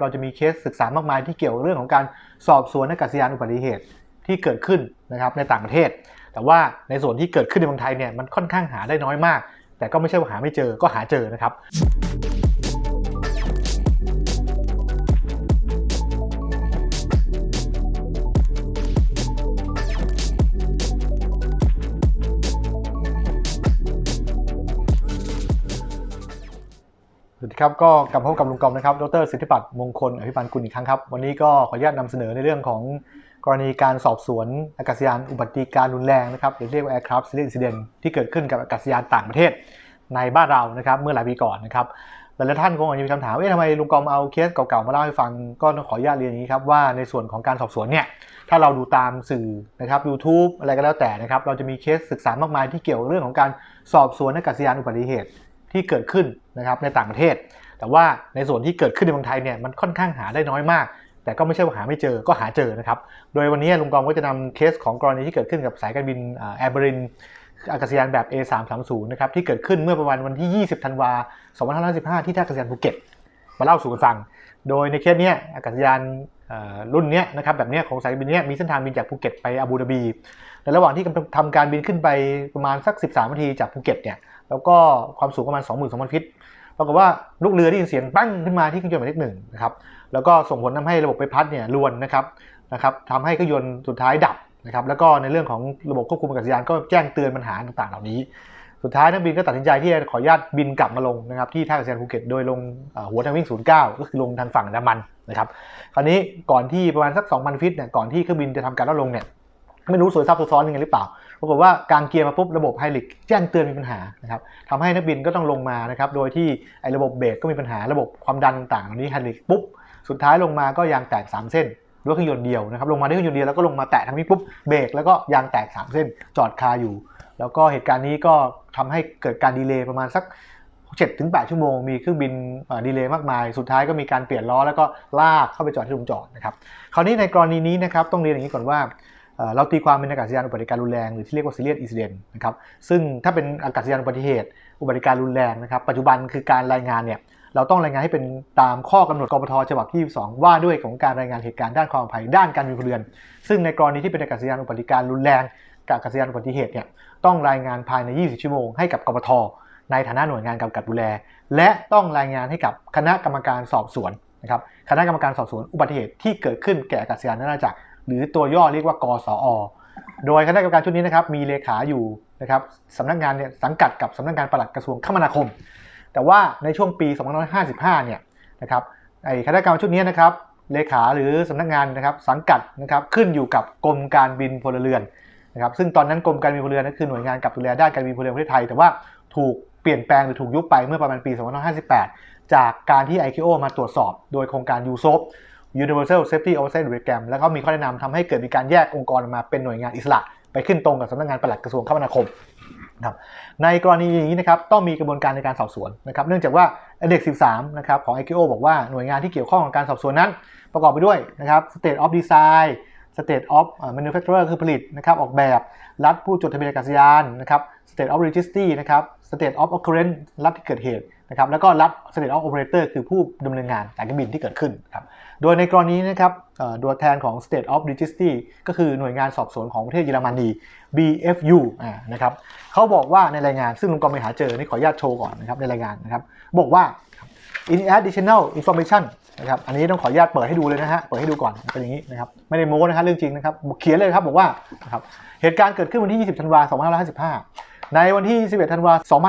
เราจะมีเคสศึกษามากมายที่เกี่ยวกับเรื่องของการสอบสวนอากาศยานอุบัติเหตุที่เกิดขึ้นนะครับในต่างประเทศ แต่ว่าในส่วนที่เกิดขึ้นในเมืองไทยเนี่ยมันค่อนข้างหาได้น้อยมาก แต่ก็ไม่ใช่ว่าหาไม่เจอก็หาเจอนะครับ วัสดีครับก็กลับพบกับลุงกอมนะครับ ดรสิทธิปัตย์มงคลอภิพันธ์กุลอีกครั้งครับ วันนี้ก็ขออนุญาตนำเสนอในเรื่องของกรณีการสอบสวนอากาศยานอุบัติการรุนแรงนะครับหรือเรียกว่า aircraft serious incident ที่เกิดขึ้นกับอากาศยานต่างประเทศในบ้านเรานะครับเมื่อหลายปีก่อนนะครับหลายท่านคงอาจจะมีคำถามว่าทำไมลุงกอมเอาเคสเก่าๆมาเล่าให้ฟังก็ต้องขออนุญาตเรียนอย่างนี้ครับว่าในส่วนของการสอบสวนเนี่ยถ้าเราดูตามสื่อนะครับ YouTube อะไรก็แล้วแต่นะครับเราจะมีเคสศึกษามากมายที่เกี่ยวเรื่องของการสอบสวนอากาศยานอุบัติเหตุ ที่เกิดขึ้นนะครับในต่างประเทศ แต่ว่าในส่วนที่เกิดขึ้นในเมืองไทยเนี่ยมันค่อนข้างหาได้น้อยมาก แต่ก็ไม่ใช่ว่าหาไม่เจอก็หาเจอนะครับ โดยวันนี้ลุงกองก็จะนำเคสของกรณีที่เกิดขึ้นกับสายการบินแอร์บรินอากาศยานแบบ A330 นะครับที่เกิดขึ้นเมื่อประมาณวันที่ 20 ธันวาคม2515 ที่ท่าอากาศยานภูเก็ตมาเล่าสู่กันฟัง โดยในเคสเนี้ยอากาศยานรุ่นเนี้ยนะครับแบบเนี้ยของสายการบินเนี้ยมีเส้นทางบินจากภูเก็ตไปอาบูดาบีในระหว่างที่ทำการบินขึ้นไปประมาณสัก 13 นาทีจากภูเก็ตเนี่ย แล้วก็ความสูงประมาณ 22,000ฟิตปรากฏว่าลูกเรือได้ยินเสียงปั้งขึ้นมาที่เครื่องยนต์หมายเลขหนึ่งนะครับแล้วก็ส่งผลทำให้ระบบไฟพัดเนี่ยรวนนะครับนะครับทำให้เครื่องยนต์สุดท้ายดับนะครับแล้วก็ในเรื่องของระบบควบคุมอากาศยานก็แจ้งเตือนปัญหาต่างๆ เหล่านี้ สุดท้ายนักบินก็ตัดสินใจที่จะขออนุญาตบินกลับมาลงนะครับที่ท่าอากาศยานภูเก็ตโดยลงหัวทางวิ่ง 09 ก็คือลงทางฝั่งอันดามันนะครับคราวนี้ก่อนที่ประมาณสัก 2,000 ฟิตเนี่ยก่อนที่เครื่องบินจะทำการลดลงเนี่ยไม่รู้สวยซับซ้อนยังไงหรือเปล่า ปรากฏว่ากลางเกียร์มาปุ๊บระบบไฮรลิกแจ้งเตือนมีปัญหานะครับทำให้นักบินก็ต้องลงมานะครับโดยที่ไอ้ระบบเบรกก็มีปัญหาระบบความดันต่างๆเหล่านี้ไฮรลิกปุ๊บสุดท้ายลงมาก็ยางแตก 3 เส้นด้วยเครื่องยนต์เดียวนะครับลงมาด้วยเครื่องยนต์เดียวแล้วก็ลงมาแตะทางนี้ปุ๊บเบรกแล้วก็ยางแตก 3 เส้นจอดคาอยู่ แล้วก็เหตุการณ์นี้ก็ทำให้เกิดการดีเลย์ประมาณสัก7ถึง8ชั่วโมงมีเครื่องบินดีเลย์มากมาย สุดท้ายก็มีการเปลี่ยนล้อแล้วก็ลากเข้าไปจอดที่ลงจอดนะครับคราวนี้ในกรณีนี้นะครับต้องเรียนอย่างนี้ก่อนว่า เราตีความเป็นอากาศยานอุบัติการรุนแรงหรือที่เรียกว่า serious incident นะครับซึ่งถ้าเป็นอากาศยานอุบัติเหตุ อุบัติการรุนแรงนะครับปัจจุบันคือการรายงานเนี่ยเราต้องรายงานให้เป็นตามข้อกำหนดกปทฉบับที่ 2 ว่าด้วยของการรายงานเหตุการณ์ด้านความปลอดภัยด้านการบินพลเรือน ซึ่งในกรณีที่เป็นอากาศยานอุบัติการรุนแรงกับอากาศยานอุบัติเหตุเนี่ยต้องรายงานภายใน 20 ชั่วโมงให้กับกปทในฐานะหน่วยงานกำกับดูแล และต้องรายงานให้กับคณะกรรมการสอบสวนนะครับคณะกรรมการสอบสวนอุบัติเหตุที่เกิดขึ้นแก่อากาศยานนานาจักร หรือตัวย่อเรียกว่ากสอ โดยคณะกรรมการชุดนี้นะครับมีเลขาอยู่นะครับสำนักงานเนี่ยสังกัดกับสำนักงานปลัดกระทรวงคมนาคม แต่ว่าในช่วงปี 2555 เนี่ยนะครับไอ้คณะกรรมการชุดนี้นะครับเลขาหรือสำนักงานนะครับสังกัดนะครับขึ้นอยู่กับกรมการบินพลเรือนนะครับซึ่งตอนนั้นกรมการบินพลเรือนนั่นคือหน่วยงานกับดูแลด้านการบินพลเรือนประเทศไทย แต่ว่าถูกเปลี่ยนแปลงหรือถูกยุบไปเมื่อประมาณปี 2558 จากการที่ ICAO มาตรวจสอบโดยโครงการ USOP Universal Safety Oversight Program แล้วก็มีข้อแนะนำทำให้เกิดมีการแยกองค์กรออกมาเป็นหน่วยงานอิสระ ไปขึ้นตรงกับสำนักงานปลัดกระทรวงคมนาคมครับในกรณีอย่างนี้นะครับต้องมีกระบวนการในการสอบสวนนะครับเนื่องจากว่าเด็ก 13 นะครับของ ICAO บอกว่าหน่วยงานที่เกี่ยวข้องกับการสอบสวนนั้น ประกอบไปด้วยนะครับ State of Design State of Manufacturer คือผลิตนะครับออกแบบ รัฐผู้จดทะเบียนอากาศยานนะครับ State of Registry นะครับ State of Occurrence รัฐที่เกิดเหตุนะครับแล้วก็รัฐ State of Operator คือผู้ดำเนินงานสายการบินที่เกิดขึ้นครับโดยในกรณีนะครับตัวแทนของ State of Registry ก็คือหน่วยงานสอบสวนของประเทศเยอรมนี BFU นะครับเขาบอกว่าในรายงานซึ่งลุงกอมไปหาเจอนี่ขออนุญาตโชว์ก่อนนะครับในรายงานนะครับบอกว่า in additional information นะครับ อันนี้ต้องขออนุญาตเปิดให้ดูเลยนะฮะ เปิดให้ดูก่อนเป็นอย่างนี้นะครับ ไม่ได้โม้นะฮะเรื่องจริงนะครับ เขียนเลยครับบอกว่านะครับ เหตุการณ์เกิดขึ้นวันที่ 20 ธันวาคม 2555 ในวันที่ 21 ธันวาคม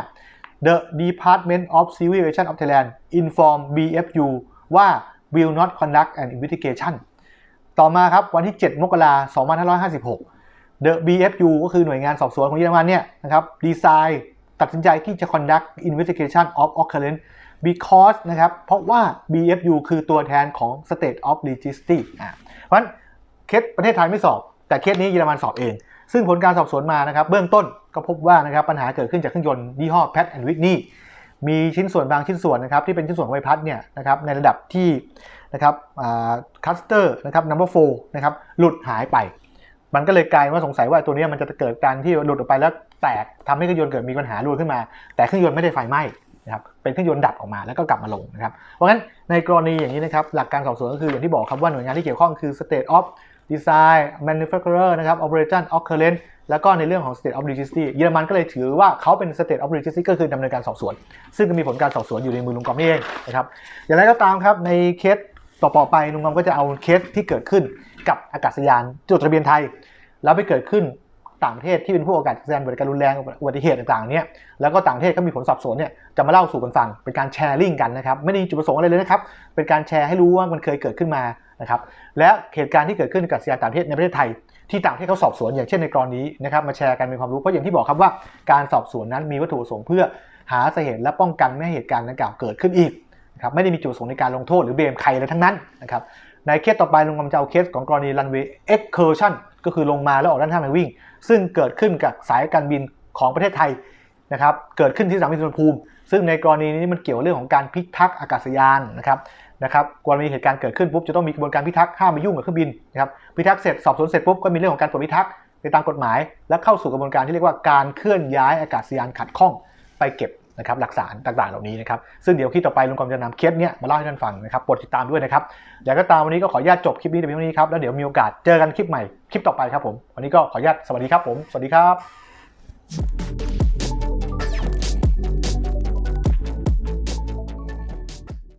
2555 The Department of Civil Aviation of Thailand inform BFU ว่า will not conduct an investigation ต่อมาครับวันที่ 7 มกราคม 2556 The BFU ก็คือหน่วยงานสอบสวนของเยอรมันเนี่ยนะครับดีไซน์ตัดสินใจที่จะ conduct investigation of occurrence because นะครับ เพราะว่า BFU คือตัวแทนของ State of Registry อ่าเพราะฉะนั้นเคสประเทศไทยไม่สอบ แต่เคสนี้เยอรมันสอบเอง ซึ่งผลการสอบสวนมานะครับ เบื้องต้นก็พบว่านะครับปัญหาเกิดขึ้นจากเครื่องยนต์ยี่ห้อ Pat and Whitney มีชิ้นส่วนบางชิ้นส่วนนะครับที่เป็นชิ้นส่วนใบพัดเนี่ยนะครับในระดับที่นะครับคัสเตอร์นะครับ number four นะครับหลุดหายไป มันก็เลยกลายว่าสงสัยว่าตัวนี้มันจะเกิดการที่หลุดออกไปแล้วแตกทำให้เครื่องยนต์เกิดมีปัญหารั่วขึ้นมา แต่เครื่องยนต์ไม่ได้ไฟไหม้ นะครับเป็นเครื่องยนต์ดับออกมาแล้วก็กลับมาลงนะครับเพราะงั้นในกรณีอย่างนี้นะครับหลักการสอบสวนก็คืออย่างที่บอกครับว่าหน่วยงานที่เกี่ยวข้องคือ state of design manufacturer นะครับ operation occurrence แล้วก็ในเรื่องของ state of registry เยอรมันก็เลยถือว่าเขาเป็น state of registry ก็คือดำเนินการสอบสวน ซึ่งมีผลการสอบสวนอยู่ในมือลุงกอมนี่เองนะครับอย่างไรก็ตามครับในเคสต่อไปลุงกอมก็จะเอาเคสที่เกิดขึ้นกับอากาศยานจดทะเบียนไทย แล้วไปเกิดขึ้น ต่างประเทศที่เป็นผู้อากาศยานบริการรุนแรงอุบัติเหตุต่างๆเนี่ยแล้วก็ต่างประเทศก็มีผลสอบสวนเนี่ยจะมาเล่าสู่กันฟังเป็นการแชร์ลิงก์กันนะครับไม่ได้มีจุดประสงค์อะไรเลยนะครับเป็นการแชร์ให้รู้ว่ามันเคยเกิดขึ้นมานะครับและเหตุการณ์ที่เกิดขึ้นกับอากาศยานต่างประเทศในประเทศไทย ที่ต่างประเทศเขาสอบสวนอย่างเช่นในกรณีนะครับมาแชร์กันเป็นความรู้เพราะอย่างที่บอกครับว่าการสอบสวนนั้นมีวัตถุประสงค์เพื่อหาสาเหตุและป้องกันไม่ให้เหตุการณ์ดังกล่าวเกิดขึ้นอีกนะครับไม่ได้มีจุดประสงค์ในการลงโทษหรือเบมใครเลยทั้งนั้นนะครับในเคสต่อไปลุงกำจะเอาเคสของกรณี runway excursion ก็คือ ก็คือลงมาแล้วออกด้านข้างไปวิ่ง ซึ่งเกิดขึ้นกับสายการบินของประเทศไทยนะครับเกิดขึ้นที่สนามบินสุวรรณภูมิ ซึ่งในกรณีนี้มันเกี่ยวเรื่องของการพิทักษ์อากาศยานนะครับนะครับกรณีเหตุการณ์เกิดขึ้นปุ๊บจะต้องมีกระบวนการพิทักษ์ห้ามไปยุ่งกับเครื่องบินนะครับพิทักษ์เสร็จสอบสวนเสร็จปุ๊บก็มีเรื่องของการตรวจพิทักษ์ไปตามกฎหมาย และเข้าสู่กระบวนการที่เรียกว่าการเคลื่อนย้ายอากาศยานขัดข้องไปเก็บ นะครับหลักฐานต่างๆเหล่านี้นะครับซึ่งเดี๋ยวคลิปต่อไปลุงกอมจะนำเคสเนี้ยมาเล่าให้ท่านฟังนะครับโปรดติดตามด้วยนะครับอย่างก็ตามวันนี้ก็ขออนุญาตจบคลิปนี้แต่เพียงเท่านี้ครับแล้วเดี๋ยวมีโอกาสเจอกันคลิปใหม่คลิปต่อไปครับผมวันนี้ก็ขออนุญาตสวัสดีครับผมสวัสดีครับ